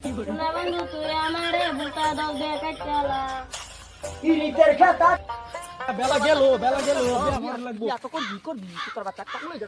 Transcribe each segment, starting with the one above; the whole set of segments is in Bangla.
বন্ধু তুই আমারে বুকা দাও দে কাটালা ইরিতের খেতা বেলা গেল বেলা গেল করার লাগবো বিয়া তো করবি করবি তুই তোর বাচ্চা টাকা লই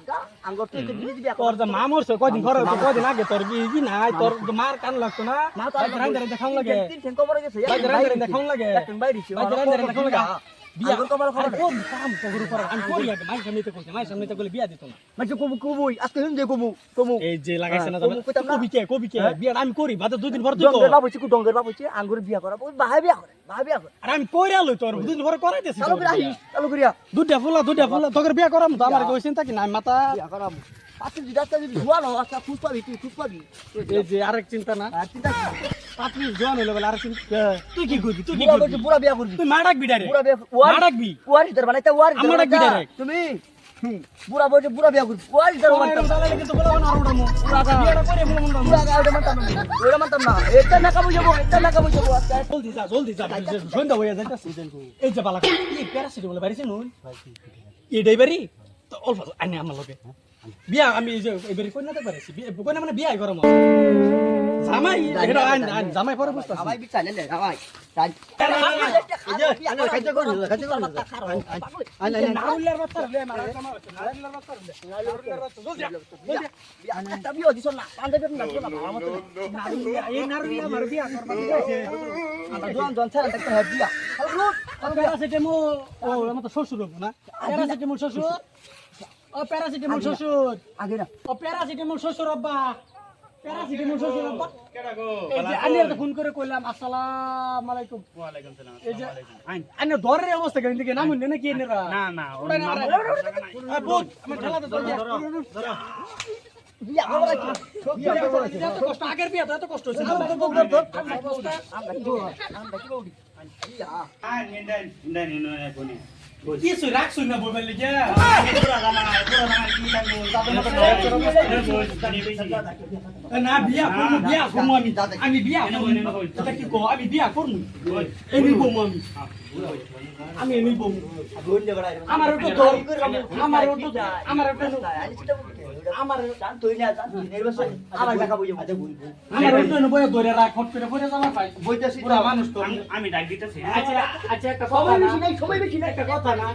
আঙ্গর তুই তো দিবি তোর যে মা মরছে কয়দিন ঘরে তো কয়দিন আগে তোর বিয়ে নাই তোর মার কান লাগতো না মা তো বাইরে রান্ধে রান্ধে লাগে তিন তিন কবর গেছে বাইরে রান্ধে রান্ধে লাগে একদিন বাইরে ছিল বাইরে রান্ধে রান্ধে লাগে বিয়া আঙ্গুর কবর খবর কোন কাম কবর পর আমি করি আগে মাই সামনে তো কইছে মাই সামনে তো কইলে বিয়া দিত না মানে কবু কবু আজকে হিন যে কবু কবু। এই যে লাগাইছে না কবু কবি কে কবি কে? বিয়া আমি করি বাদে দুই দিন পর তুই ডঙ্গের কর। বাবু ডঙ্গের বাবু আঙ্গুর বিয়া করা ওই বাহাই বিয়া করে বাহাই বিয়া করে। আর আমি কইরা লই তোর দুই দিন পর করাইতেছি চালু করে চালু করিয়া। দুটা ফুলা দুটা ফুলা তোর বিয়া করাম তো আমার কইছেন তা কি না মাথা বিয়া রাস্তা যদি আচ্ছা পাবি তুই পাবি এই যে আরেক চিন্তা না? চিন্তা পাতলি জন হইল বলে আরেক চিন্তা তুই কি করবি? তুই কি করবি? বলছে বিয়া করবি। তুই মা ডাকবি ডাইরেক্ট বুড়া বিয়া মা ওয়ার ডাকবি? ওয়ার ইদার বানাইতে ওয়ার ইদার আমার বানাইতে। তুমি? হুম, বুড়া বলছে বিয়া করবি। ওয়ার ইদার বানাইতে। এরকম কিন্তু বলে না আর উঠামু। বুড়া বিয়েটা করে বলে বুড়া গা ওটা মানতাম ওটা মানতাম না। এটা না কাবু যাব এটা না কাবু যাব আজকে জলদি যা জলদি যা সন্ধ্যা হয়ে যাইতাছে। এই যে বালা এই প্যারাসিটামল বাড়িছে নুন। এটাই বাড়ি? তো অল্প আনি আমার লগে। বিয়া আমি এই যে এবারে কই না পারিছি কই না মানে বিয়া গরম জামাই এটা আইন আইন জামাই পরে আমায় নারুলের বাচ্চা প্যারাসিটামল ও তো শ্বশুর হব না ও প্যারাসিটামল শ্বশুর ও প্যারাসিটামল শ্বশুর আব্বা প্যারাসিটামল শ্বশুর আব্বা এই যে আমি একটা ফোন করে কইলাম আসসালামু আলাইকুম এই যে আইনে ধরে অবস্থা কেন দিকে নামুন না কি এনেরা না না ওটা না বুট আমি ঠেলা তো ধর এত কষ্ট আগের বিয়া তো এত কষ্ট হচ্ছে কিছু রাখছুই না বলবেন লিখে না বিয়া করব বিয়া করব আমি আমি বিয়া করব কি কো আমি বিয়া করব এমনি বমু আমি আমি এমনি বমু আমার ওটা আমার ওটা তো আমার ওটা তো আমার আমার ওটা না বয়ে ধরে রাখ হট করে পড়ে যাওয়ার পাই পুরা মানুষ তো। আমি ডাক দিতেছি। আচ্ছা আচ্ছা একটা কথা না। একটা কথা না।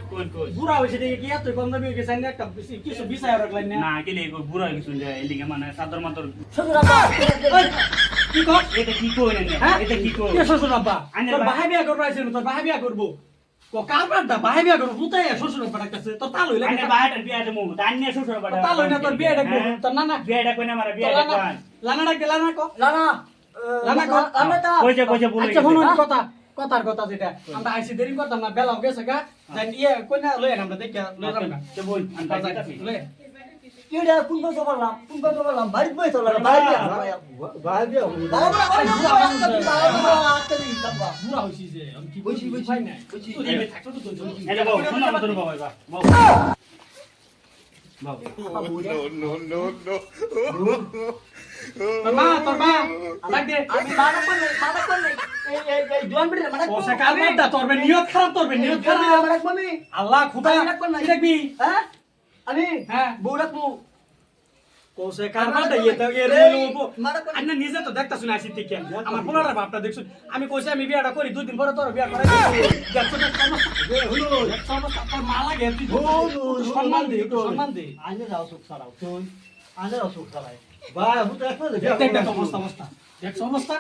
বুড়া হয়েছে দেখে কি এত কম দামি হয়ে গেছে আমি একটা কিছু বিষয় রাখলেন না। না গেলে বুড়া কিছু এদিকে মানে সাদর মাতর কি কর? এটা কি কই না হ্যাঁ? এটা কি কই শ্বশুর আব্বা তোর বা- বিয়া করব তোর বাহাই বিয়া করব? ও কার বাড়টা বাহাই বিয়া করব পুতাই শ্বশুর আব্বা ডাকতেছে তোর তাল হইলে আইনে বাহাটার বিয়া দেবো তাই নিয়ে শ্বশুর বাড়ি তাল হইলে তোর বিয়া ডাকবো তোর ডাক না মারা বিয়া তোর ডাক লানা লানা ডাক দে লানা কো। কইছে কইছে বলে আচ্ছা শুনুন কথা কথার কথা যেটা। আমরা আইসি দেরি করতাম না বেলাও গেছে গা। জান ইয়ে কইনা লই আমরা দেখি লই যাম না তো লই বুড়া হইছি যে আমি কি বলছি বলছি না তুই এবে থাকছো তো তুই এটা বাবু শোনো না তোর বাবা বাবা। তোর মা তোর মা ডাক দে ও সে কার মাদ্দা তোর বে নিয়ত খারাপ তোর নিয়ত খারাপ। আল্লাহ খুদা দেখবি? হ্যাঁ? কোসে কার মাদ্দা ইয়ে তো এর আন্না নিজে তো দেখতা শুনে আসি ঠিক আমার পোলার বাপটা দেখছুন আমি কইছি আমি বিয়াটা করি দুই দিন পরে তোর বিয়া করাই দেখছ না সমস্যা হলো সমস্যা তোর মা লাগে তুই একটু সম্মান দে একটু সম্মান দে দেখ দেখ অবস্থা অবস্থা দেখ অবস্থা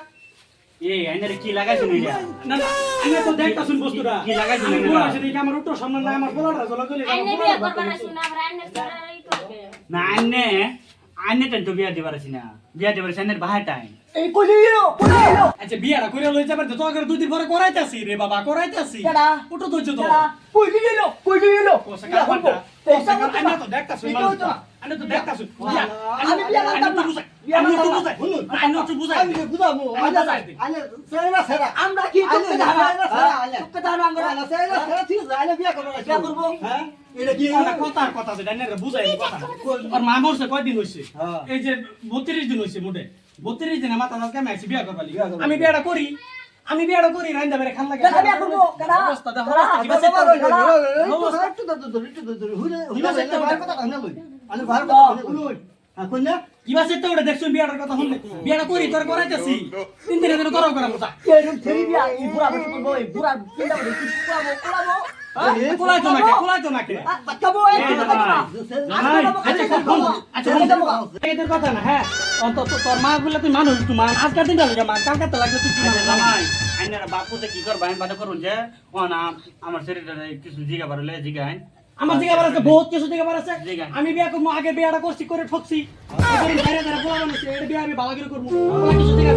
এই আইনে কি লাগাইছ নিয়া না না আমি তো দেখতা বস্তুটা। কি লাগাইছ আমি বলা আছে দেখি আমার উত্তর সম্মান নাই আমার পোলাটা চলা চলে আইনে বিয়া করবা না শুনা আমরা আইনে সরাই করবে। না আইনে আইনে তো বিয়া দিবার আছে না। বিয়া দিবার আছে আইনের বাহাটাই আচ্ছা বিয়াটা করে লই যাবার তো আগে দুই দিন পরে করাইতাছি রে বাবা করাইতাছি। কেডা? উঠো ধৈর্য তো কোসা কার মাদ্দা কোসা কার আমি তো দেখতা শুন এটা না। আমি তো দেখতা আমি বিয়া মানতাম না। আমি তো মানতাম না। বুঝাই আমি তো বুঝাই আমরা কি তোকে ধারা তোকে ধারা আমরা বিয়া করব? এটা কথা কথা যেটা না বুঝাই কথা। আর মা মরছে কয়দিন হইছে? হ্যাঁ। এই যে 32 দিন হইছে মোটে। 32 দিনে মাথা বিয়া করবালি বিয়া করবালি। আমি বিয়াটা করি। আমি বিয়াটা করি রাইন্দা বেরে খান লাগে কেডা বিয়া করব? কেডা? অবস্থা দেখো? অবস্থা, কেডা? সেটা হইল, কেডা? অবস্থা। একটু সেটা ওটা দেখছ বিয়াটার কথা হুলে হুলে করি তোর করাইতেছি তিন দিনের দিন তোরাও করার কথা এরকম ছেড়ে দিয়া এই কি বসে তো ওটা বুড়া চিন্তা কথা কি কুলাবো করি তোর করাইতেছি তিন দিনের নাকে বাচ্চাবো এই এই জামাই, আচ্ছা শোন, আচ্ছা বসে করব এই হ্যাঁ তোর মা বলে তুই মানুষ আজকাল লাগবে তুই কি আচ্ছা মানুষ? জামাই আইনারা বাপুতে কি করবা আমি বাধা করুন যে ও না আমার শরীরটা কিছু জিগা পারলে জিগাই আমার জায়গা আছে বহুত কিছু জায়গা আছে। আমি বিয়া করব আগে বিয়াটা করছি করে ঠকছি। এটা বিয়া আমি ভালো করে করব কিছু জায়গা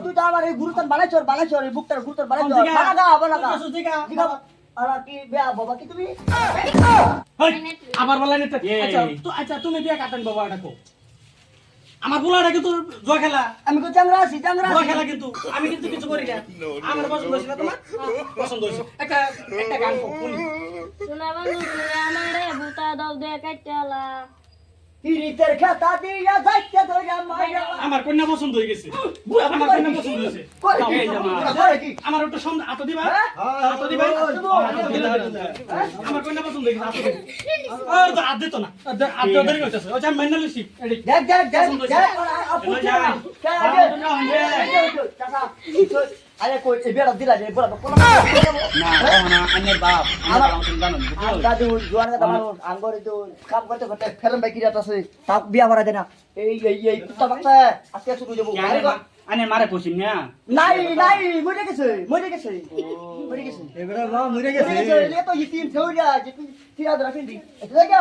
তুই তো আমার এই গুরুতন বানাইছর বানাইছর এই বুকটার গুরুতন বানাইছর বানাগা বানাগা কিছু জায়গা। জিগা আর কি বিয়া বাবা কি তুমি হেই, আবার বলা আচ্ছা তুমি বিয়া কাটেন বাবা এটা আমার পোলাটা কিন্তু জুয়া খেলা আমি কো চাংরা আছি চাংরা জুয়া খেলা কিন্তু আমি কিন্তু কিছু করি না আমার পছন্দ হয়েছে না তোমার পছন্দ হয়েছে একটা একটা গান কো বন্ধু তুমি আমারে বুকা দাও দে কাটালা তিরিতের খাতা দিয়া যাইতে ধরে মাইরা আমার কন্যা পছন্দ হয়ে গেছে। আমার কন্যা পছন্দ হয়েছে। আমার একটু সন্ধ্যা আতো দিবা? হ্যাঁ? আতো দিবা? আমার কন্যা পছন্দ হয়ে গেছে আতো। ও, তো না। আদ- দেরি হইতেছে। ওই যে মাইনা লইছি। দেখ দেখ দেখ আপু যাই। চাচা আরে কই এ বেড়া দিলা যে বড় কোন না না আইনের বাপ আমার তুমি জানো না? দাদু জোয়ান কথা মানুষ আঙ্গরে তো কাম করতে করতে ফেলেন বাকি রাত আছে তা বিয়া ভরা দেনা এই এই এই কুত্তা বাচ্চা আজকে শুরু যাব কি আইনের মারে পছিন না? নাই নাই মরে গেছে মরে গেছে মরে গেছে। এবারে মা মরে গেছে। এ তো ইতিম থেউরিয়া যে তুই তিরা ধরা ফিন্দি এটা